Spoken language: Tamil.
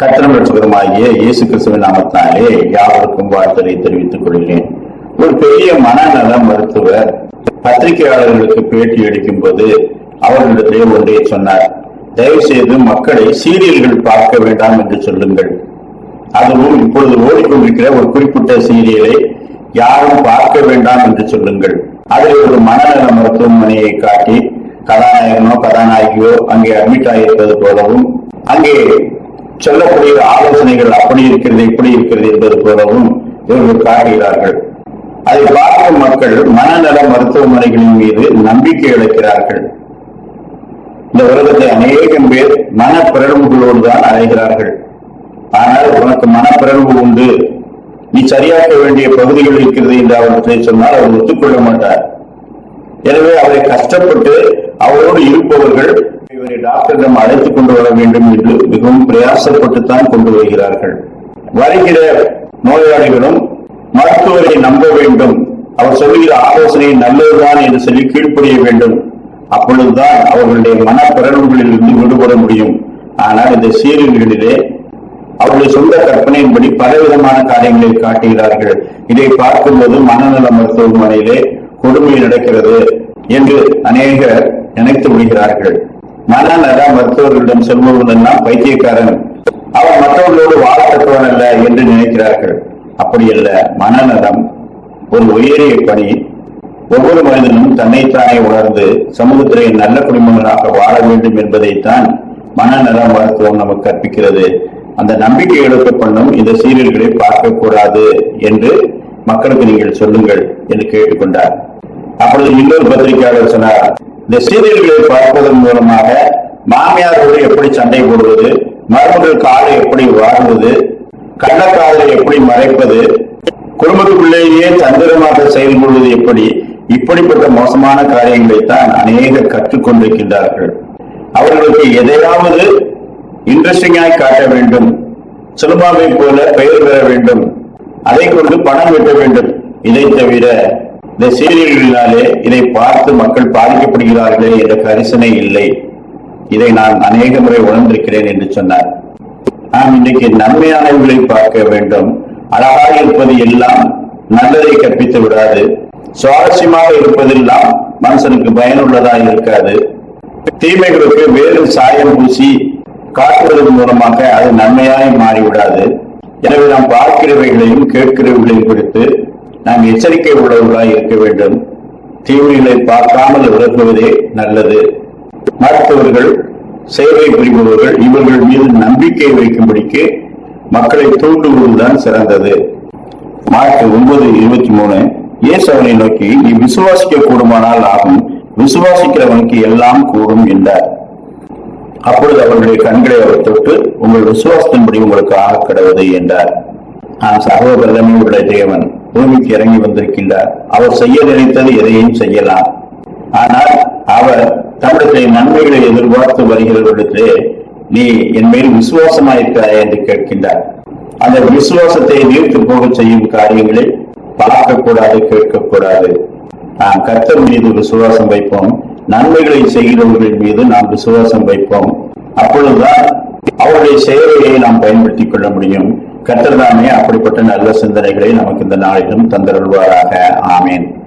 கத்திரம் ரட்சகருமாகிய இயேசு கிறிஸ்துவின் நாமத்தினாலே யாவருக்கும் வாழ்த்தலை தெரிவித்துக் கொள்கிறேன். ஒரு பெரிய மனநல மருத்துவர் பத்திரிகையாளர்களுக்கு பேட்டி அளிக்கும் போது அவர்களிடத்திலே ஒன்றை சொன்னார். தயவு செய்து மக்களை சீரியல்கள் பார்க்க வேண்டாம் என்று சொல்லுங்கள். அதுவும் இப்பொழுது ஓடிக்கொண்டிருக்கிற ஒரு குறிப்பிட்ட சீரியலை யாரும் பார்க்க வேண்டாம் என்று சொல்லுங்கள். அதில் ஒரு மனநல மருத்துவமனையை காட்டி கதாநாயகனோ கதாநாயகியோ அங்கே அட்மிட் ஆகியிருப்பது போலவும் அங்கே சொல்லக்கூடிய ஆலோசனைகள் அப்படி இருக்கிறது இப்படி இருக்கிறது என்பது போலவும் இவர்கள் காட்டுகிறார்கள். அதை பார்க்கும் மக்கள் மனநல மருத்துவமனைகளின் மீது நம்பிக்கை இழக்கிறார்கள். இந்த உலகத்தை அநேகம் பேர் மனப்பிரழ்வுகளோடு தான் அடைகிறார்கள். ஆனால் உனக்கு மனப்பிறழ்வு உண்டு. நீ சரியாக்க வேண்டிய பகுதிகள் இருக்கிறது என்று அவர்களை சொன்னால் அவர் ஒத்துக்கொள்ள மாட்டார். எனவே அவரை கஷ்டப்பட்டு அவரோடு இருப்பவர்கள் இவரை டாக்டரிடம் அழைத்துக் கொண்டு வர வேண்டும் என்று மிகவும் பிரயாசப்பட்டுத்தான் கொண்டு வருகிறார்கள். வருகிற நோயாளிகளும் மருத்துவரை நம்ப வேண்டும். அவர் சொல்லுகிற ஆலோசனை நல்லதுதான் என்று சொல்லி கீழ்ப்படிய வேண்டும். அப்பொழுதுதான் அவர்களுடைய மனப்பிறழ்வுகளில் இருந்து விடுபட முடியும். ஆனால் இந்த சீரியல்களிலே அவருடைய சொந்த கற்பனையின்படி பலவிதமான காரியங்களை காட்டுகிறார்கள். இதை பார்க்கும்போது மனநல மருத்துவமனையிலே கொடுமை நடக்கிறது என்று அநேகர் நினைத்து விடுகிறார்கள். மனநல மருத்துவர்களிடம் செல்பவர்களெல்லாம் பைத்தியக்காரன். அவன் மற்றவர்களோடு வாழத்தக்கவன் அல்ல என்று நினைக்கிறார்கள். அப்படி அல்ல மனநலம் ஒரு உயரிய பணி. ஒவ்வொரு மனிதனும் தன்னைத்தானே உணர்ந்து சமூகத்திலே நல்ல குடிமகனாக வாழ வேண்டும் என்பதைத்தான் மனநல மருத்துவம் நமக்கு கற்பிக்கிறது. அந்த நம்பிக்கை எடுக்கப்பண்ணும் இந்த சீரியல்களை பார்க்க கூடாது என்று மக்களுக்கு நீங்கள் சொல்லுங்கள் என்று கேட்டுக்கொண்டார். அப்பொழுது இன்னொரு பத்திரிகையாளர் சொன்னார் இந்த சீரியல்களை பார்ப்பதன் மூலமாக மாமியாரோடு எப்படி சண்டை போடுவது மருமகள் காலை எப்படி வாழ்வது கள்ளக்காதலை எப்படி மறைப்பது குடும்பத்துக்குள்ளேயே தந்திரமாக செயல்படுவது எப்படி இப்படிப்பட்ட மோசமான காரியங்களை தான் அநேகர் கற்றுக்கொண்டிருக்கின்றார்கள் அவர்களுக்கு எதையாவது இன்ட்ரெஸ்டிங்காய் காட்ட வேண்டும் சினிமாவை போல பெயர் பெற வேண்டும் அதை கொண்டு பணம் வெட்ட வேண்டும். இதை தவிர இந்த சீரியல்களினாலே இதை பார்த்து மக்கள் பாதிக்கப்படுகிறார்களே என்ற கரிசனை இல்லை. இதை நான் அநேக முறை உணர்ந்திருக்கிறேன் என்று சொன்னார். நாம் இன்றைக்கு நன்மையானவர்களை பார்க்க வேண்டும். அழகாக இருப்பது எல்லாம் நல்லதை கற்பித்து விடாது. சுவாரஸ்யமாக இருப்பதெல்லாம் மனுஷனுக்கு பயனுள்ளதாக இருக்காது. தீமைகளுக்கு வேறு சாயம் பூசி காட்டுவதன் மூலமாக அது நன்மையாய் மாறிவிடாது. எனவே நாம் பார்க்கிறவைகளையும் கேட்கிறவைகளையும் குறித்து நாம் எச்சரிக்கை உள்ளவர்களாய் இருக்க வேண்டும். தீமைகளை பார்க்காமல் விலகுவதே நல்லது. மருத்துவர்கள் சேவை புரிபவர்கள் இவர்கள் மீது நம்பிக்கை வைக்கும்படிக்கு மக்களை தூண்டுவதுதான் சிறந்தது. மார்க் ஒன்பது இருபத்தி மூணு இயேசு அவனை நோக்கி நீ விசுவாசிக்க கூடுமானால் ஆகும் விசுவாசிக்கிறவனுக்கு எல்லாம் கூடும் என்றார். அப்பொழுது அவருடைய கண்களை அவர் தொட்டு உங்கள் விசுவாசத்தின்படி உங்களுக்கு ஆக கிடவது என்றார். நான் சகோதரமே உள்ள தேவன். பூமிக்கு இறங்கி வந்திருக்கின்றார். அவர் செய்ய நினைத்தது எதையும் செய்யலாம். ஆனால் அவர் தம்முடைய நன்மைகளை எதிர்பார்த்து வருகிறவர்களுக்கு நீ என் மேல் விசுவாசமாயிருக்கிறாய் என்று கேட்கின்றார். அந்த விசுவாசத்தை நீர்த்து போக செய்யும் காரியங்களை பார்க்கக்கூடாது கேட்கக்கூடாது. நாம் கர்த்தர் மீது விசுவாசம் வைப்போம். நன்மைகளை செய்கிறவர்கள் மீது நாம் விசுவாசம் வைப்போம். அப்பொழுதுதான் அவருடைய சேவையை நாம் பயன்படுத்திக் கொள்ள முடியும். கர்த்தர் அப்படிப்பட்ட நல்ல சிந்தனைகளை நமக்கு இந்த நாளிலும் தந்தருள்வாராக. ஆமேன்.